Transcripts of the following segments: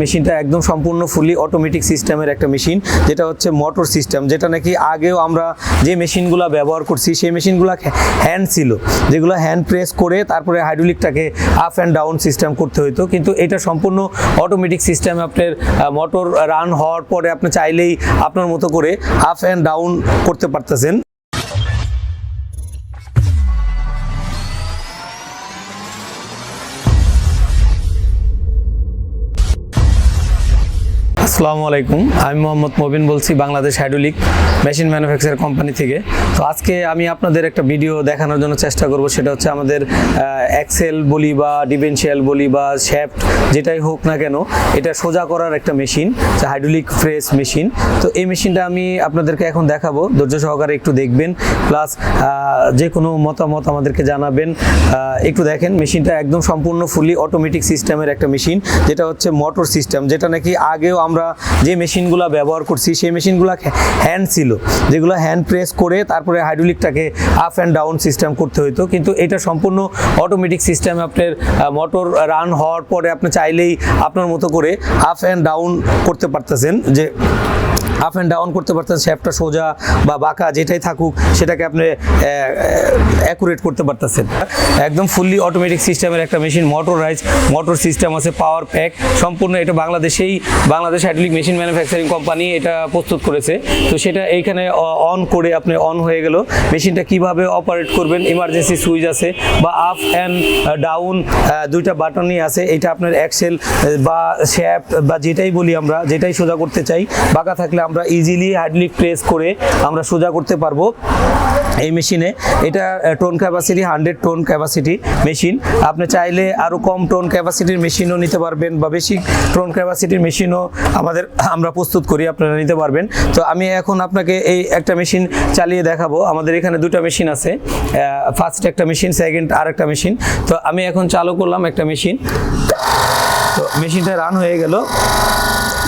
মেশিনটা একদম সম্পূর্ণ ফুলি অটোমেটিক সিস্টেমের একটা মেশিন, যেটা হচ্ছে মোটর সিস্টেম যেটা নাকি আগেও আমরা যে মেশিনগুলো ব্যবহার করছি, সেই মেশিনগুলো হ্যান্ড ছিল, যেগুলো হ্যান্ড প্রেস করে তারপরে হাইড্রোলিকটাকে আপ অ্যান্ড ডাউন সিস্টেম করতে হতো কিন্তু এটা সম্পূর্ণ অটোমেটিক সিস্টেম আপনার মোটর রান হওয়ার পরে আপনি চাইলেই আপনার মতো করে আপ অ্যান্ড ডাউন করতে পারতেছেন। আসসালামু আলাইকুম। আমি মোহাম্মদ মবিন বলছি, Bangladesh hydraulic machine manufacture company থেকে। তো আজকে আমি আপনাদের একটা ভিডিও দেখানোর জন্য চেষ্টা করব, সেটা হচ্ছে আমাদের এক্সেল বলি বা ডিভেন্সিয়াল বলি বা শ্যাফট যেটাই হোক না কেন, এটা সোজা করার একটা মেশিন হাইড্রোলিক ফ্রেস মেশিন। তো এই মেশিনটা আমি আপনাদেরকে এখন দেখাবো, ধৈর্য সহকারে একটু দেখবেন, প্লাস যে কোনো মতামত আমাদেরকে জানাবেন একটু দেখেন, মেশিনটা একদম সম্পূর্ণ ফুলি অটোমেটিক সিস্টেমের একটা মেশিন, যেটা হচ্ছে মোটর সিস্টেম যেটা নাকি আগেও আমরা যে মেশিনগুলো ব্যবহার করছি, সেই মেশিনগুলো হ্যান্ড ছিল। যেগুলো হ্যান্ড প্রেস করে তারপরে হাইড্রোলিকটাকে আপ অ্যান্ড ডাউন সিস্টেম করতে হতো কিন্তু এটা সম্পূর্ণ অটোমেটিক সিস্টেম আপনার মোটর রান হওয়ার পরে আপনি চাইলেই আপনার মতো করে আপ অ্যান্ড ডাউন করতে পারতেছেন যে আপ অ্যান্ড ডাউন করতে পারতেন শ্যাপটা সোজা বা বাঁকা যেটাই থাকুক, সেটাকে আপনি অ্যাকুরেট করতে পারতেছেন। একদম ফুললি অটোমেটিক সিস্টেমের একটা মেশিন মোটরাইজ মোটর সিস্টেম আছে পাওয়ার প্যাক সম্পূর্ণ এটা বাংলাদেশেই, Bangladesh hydraulic machine manufacturing company এটা প্রস্তুত করেছে। তো সেটা এইখানে অন করে আপনি অন হয়ে গেল। মেশিনটা কীভাবে অপারেট করবেন ইমার্জেন্সি সুইচ আছে বা আপ অ্যান্ড ডাউন দুইটা বাটনই আছে। এটা আপনার অ্যাক্সেল বা শ্যাপ বা যেটাই বলি আমরা, যেটাই সোজা করতে চাই, বাঁকা থাকলে আমরা ইজিলি হার্ডলি প্রেস করে আমরা সোজা করতে পারব এই মেশিনে এটা ton capacity hundred ton capacity machine আপনি চাইলে আরও কম টোন ক্যাপাসিটির মেশিনও নিতে পারবেন বা বেশি টোন ক্যাপাসিটির মেশিনও আমাদের আমরা প্রস্তুত করি, আপনারা নিতে পারবেন। তো আমি এখন আপনাকে এই একটা মেশিন চালিয়ে দেখাবো। আমাদের এখানে দুটো মেশিন আছে ফার্স্ট একটা মেশিন সেকেন্ড আর একটা মেশিন তো আমি এখন চালু করলাম একটা মেশিন তো মেশিনটা রান হয়ে গেল।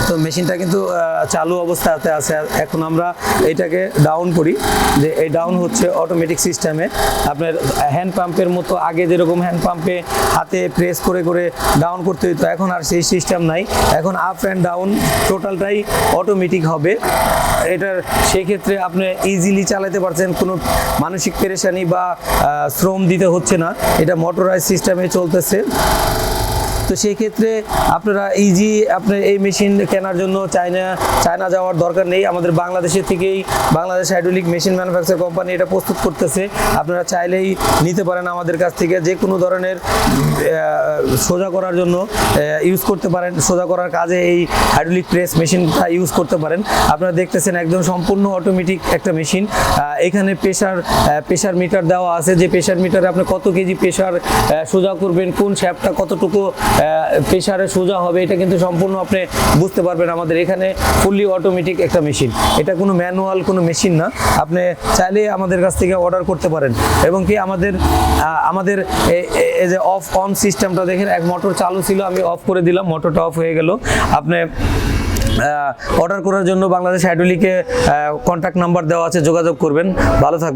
তো মেশিনটা কিন্তু চালু অবস্থাতে আছে। এখন আমরা এটাকে ডাউন করি, যে এই ডাউন হচ্ছে অটোমেটিক সিস্টেমে আপনার হ্যান্ড পাম্পের মতো আগে যেরকম হ্যান্ড পাম্পে হাতে প্রেস করে করে ডাউন করতে হতো এখন আর সেই সিস্টেম নাই। এখন আপ অ্যান্ড ডাউন টোটালটাই অটোমেটিক হবে। এটার সেক্ষেত্রে আপনি ইজিলি চালাতে পারছেন, কোনো মানসিক পেরেশানি বা শ্রম দিতে হচ্ছে না। এটা মোটরাইজ সিস্টেমে চলতেছে। তো সেই ক্ষেত্রে আপনারা ইজি আপনার এই মেশিন কেনার জন্য চায়না চায়না যাওয়ার দরকার নেই। আমাদের বাংলাদেশের থেকেই Bangladesh hydraulic machine manufacture company এটা প্রস্তুত করতেছে। আপনারা চাইলেই নিতে পারেন আমাদের কাছ থেকে যে কোনো ধরনের সোজা করার জন্য ইউজ করতে পারেন। সোজা করার কাজে এই হাইড্রোলিক প্রেস মেশিনটা ইউজ করতে পারেন। আপনারা দেখতেছেন একদম সম্পূর্ণ অটোমেটিক একটা মেশিন। এখানে প্রেশার প্রেশার মিটার দেওয়া আছে। যে প্রেশার মিটারে আপনি কত কেজি প্রেশার সোজা করবেন, কোন শ্যাপটা কতটুকু প্রেশারে সোজা হবে, এটা কিন্তু সম্পূর্ণ আপনি বুঝতে পারবেন আমাদের এখানে ফুললি অটোমেটিক একটা মেশিন এটা কোনো ম্যানুয়াল কোনো মেশিন না। আপনি চাইলে আমাদের কাছ থেকে অর্ডার করতে পারেন। এবং কি আমাদের আমাদের এই যে অফ অন সিস্টেমটা দেখেন, এক মোটর চালু ছিল, আমি অফ করে দিলাম মোটরটা অফ হয়ে গেল। আপনি অর্ডার করার জন্য বাংলাদেশ হাইড্রোলিকে কন্ট্যাক্ট নাম্বার দেওয়া আছে, যোগাযোগ করবেন। ভালো থাকবেন।